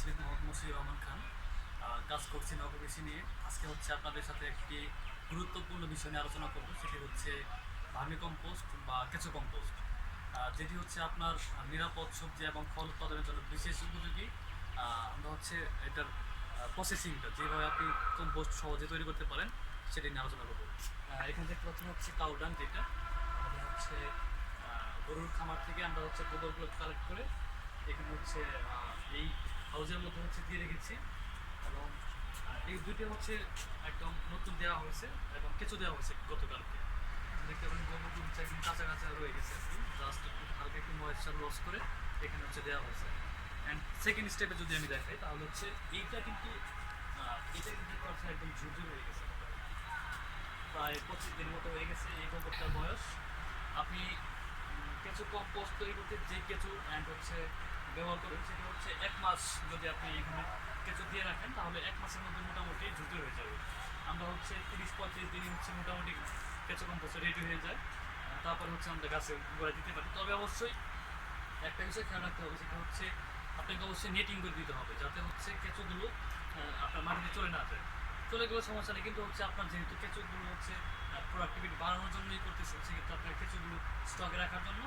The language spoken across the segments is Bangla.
শরীফ মোহাম্মদ মশিউর রহমান খান কাজ করছি নবকৃষি নিয়ে। আজকে হচ্ছে আপনাদের সাথে একটি গুরুত্বপূর্ণ বিষয় নিয়ে আলোচনা করব, সেটি হচ্ছে ভার্মি কম্পোস্ট বা কেঁচো কম্পোস্ট। যেটি হচ্ছে আপনার নিরাপদ সবজি এবং ফল উৎপাদনের জন্য বিশেষ উপযোগী। আমরা হচ্ছে এটার প্রসেসিংটা যেভাবে আপনি কম্পোস্ট সহজে তৈরি করতে পারেন, সেটি নিয়ে আলোচনা করব। এখানে দেখতে পাচ্ছেন হচ্ছে কাউডান যেটা। আমাদের হচ্ছে গরুর খামার থেকে আমরা হচ্ছে গোবরগুলো কালেক্ট করে এখানে হচ্ছে এই হাউজের মধ্যে হচ্ছে দিয়ে রেখেছি। এবং এই দুটো হচ্ছে একদম নতুন দেওয়া হয়েছে এবং কেঁচো দেওয়া হয়েছে গতকালকে। দেখতে পারেন গোবরগুলো হচ্ছে একদম কাঁচা কাঁচা রয়ে গেছে জাস্ট একটু হালকা একটু ময়েশ্চার লস করে এখানে হচ্ছে দেওয়া হয়েছে। অ্যান্ড সেকেন্ড স্টেপে যদি আমি দেখাই, তাহলে হচ্ছে এইটা কিন্তু এটা কিন্তু একদম ঝুরঝুর হয়ে গেছে। প্রায় পঁচিশ দিনের মতো হয়ে গেছে এই গোবরটার বয়স। আপনি কেঁচো কম্পোস্ট তৈরি করতে যে কিছু অ্যান্ড হচ্ছে ব্যবহার করবেন সেটা হচ্ছে এক মাস যদি আপনি এখানে কেঁচো দিয়ে রাখেন, তাহলে এক মাসের মধ্যে মোটামুটি ঝুঁকি হয়ে যাবে। আমরা হচ্ছে তিরিশ, পঁয়ত্রিশ দিন হচ্ছে মোটামুটি কেঁচো কম্পোস্ট রেডি হয়ে যায়। তারপরে হচ্ছে আমরা গাছে গোড়া দিতে পারি। তবে অবশ্যই একটা বিষয় খেয়াল রাখতে হবে, সেটা হচ্ছে আপনাকে অবশ্যই নেটিং করে দিতে হবে, যাতে হচ্ছে কেঁচোগুলো আপনার মাটিতে চলে না যায়। চলে গেলে সমস্যা নেই, কিন্তু হচ্ছে আপনার যেহেতু কেঁচোগুলো হচ্ছে প্রোডাক্টিভিটি বাড়ানোর জন্যই করতেছেন, সেক্ষেত্রে আপনার কেঁচোগুলো স্টকে রাখার জন্য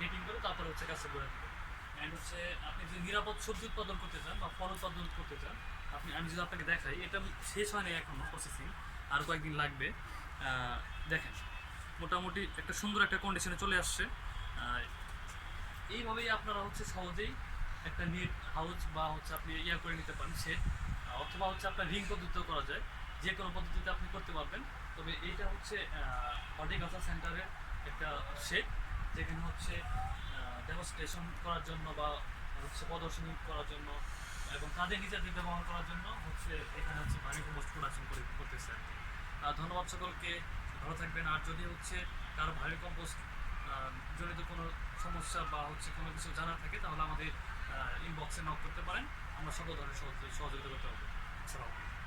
নেটিং করে তারপরে হচ্ছে গাছে গোড়া দিবেন। অ্যান্ড হচ্ছে আপনি যদি নিরাপদ সবজি উৎপাদন করতে চান বা ফল উৎপাদন করতে চান, আপনি, আমি যদি আপনাকে দেখাই, এটা শেষ হয়নি এখনও প্রসেসিং আর কয়েকদিন লাগবে। দেখেন, মোটামুটি একটা সুন্দর একটা কন্ডিশনে চলে আসছে। এইভাবেই আপনারা হচ্ছে সহজেই একটা নেট হাউস বা হচ্ছে আপনি ইয়া করে নিতে পারেন সেট অথবা হচ্ছে আপনার রিং পদ্ধতিতেও করা যায়। যে কোনো পদ্ধতিতে আপনি করতে পারবেন। তবে এইটা হচ্ছে হর্টিকালচার সেন্টারের একটা শেড যেখানে হচ্ছে ডেমনস্ট্রেশন করার জন্য বা হচ্ছে প্রদর্শনী করার জন্য এবং তাদের নিজেদের ব্যবহার করার জন্য হচ্ছে এখানে হচ্ছে ভারী কম্পোস্ট প্রোডাকশন করে করতেছে আর। ধন্যবাদ সকলকে ভালো থাকবেন। আর যদি হচ্ছে কারও ভারী কম্পোস্ট আহ, জনিত কোনো সমস্যা বা হচ্ছে কোনো কিছু জানার থাকে তাহলে আমাদের ইনবক্সে নক করতে পারেন। আমরা সকল ধরনের সহযোগিতা করতে পারব। আসসালামু আলাইকুম।